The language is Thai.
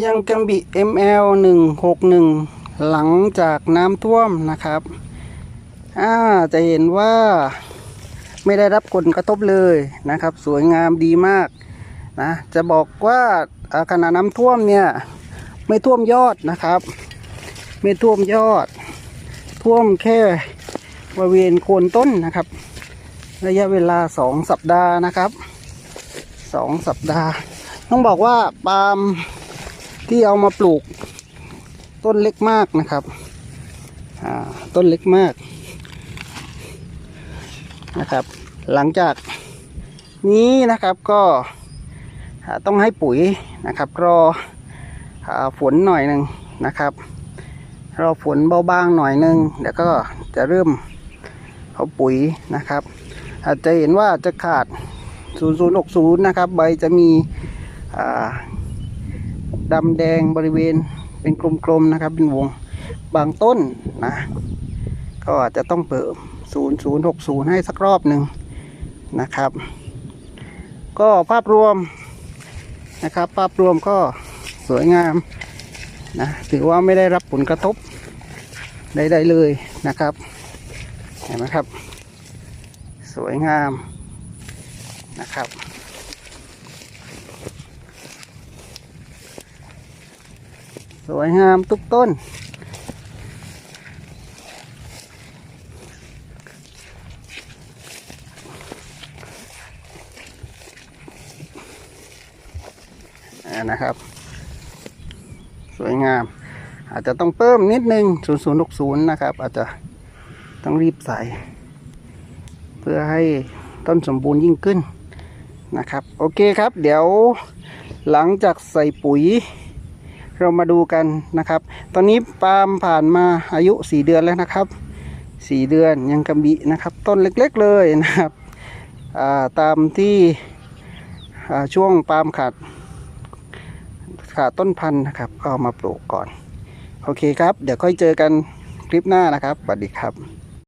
ยังกัมบิ ML 161 หลังจากน้ำท่วมนะครับอ่าจะเห็นว่าไม่ได้รับผลกระทบเลยนะครับ สวยงามดีมากนะจะบอกว่าอ่าขณะน้ำท่วมเนี่ยไม่ท่วมยอดนะครับ ไม่ท่วมยอด ท่วมแค่บริเวณโคนต้นนะครับ ระยะเวลาสองสัปดาห์นะครับสองสัปดาห์ ต้องบอกว่าปาล์ม ที่เอามาปลูกต้นเล็กมากนะครับต้นเล็กมากนะครับ หลังจากนี้นะครับก็ต้องให้ปุ๋ยนะครับ รอฝนหน่อยหนึ่งนะครับรอฝนเบาบางหน่อยหนึ่งเดี๋ยวก็จะเริ่มเอาปุ๋ยนะครับ อาจจะเห็นว่าจะขาด 0060 นะครับ ใบจะมีอ่า ดำแดงบริเวณเป็นกลมๆนะครับ เป็นวงบางต้นนะ ก็อาจจะต้องเปิด0060 ให้สักรอบหนึ่งนะครับ ก็ภาพรวมนะครับ ภาพรวมก็สวยงามนะถือว่าไม่ได้รับผลกระทบใดๆเลยนะครับเห็นไหมครับ สวยงามนะครับ สวยงามทุกต้น นะครับ สวยงาม อาจจะต้องเพิ่มนิดนึง 0060 นะครับ อาจจะต้องรีบใส่ เพื่อให้ต้นสมบูรณ์ยิ่งขึ้นนะครับ โอเคครับ เดี๋ยวหลังจากใส่ปุ๋ย เรามาดูกันนะครับ ตอนนี้ปาล์มผ่านมาอายุ 4 เดือนแล้วนะครับ 4 เดือนยังกระบินะครับ ต้นเล็กๆเลยนะครับาตามที่ช่วงปาล์มขาดขาดต้นพันธุ์นะครับก็เอามาปลูกก่อน โอเคครับ เดี๋ยวค่อยเจอกันคลิปหน้านะครับสวัสดีครับ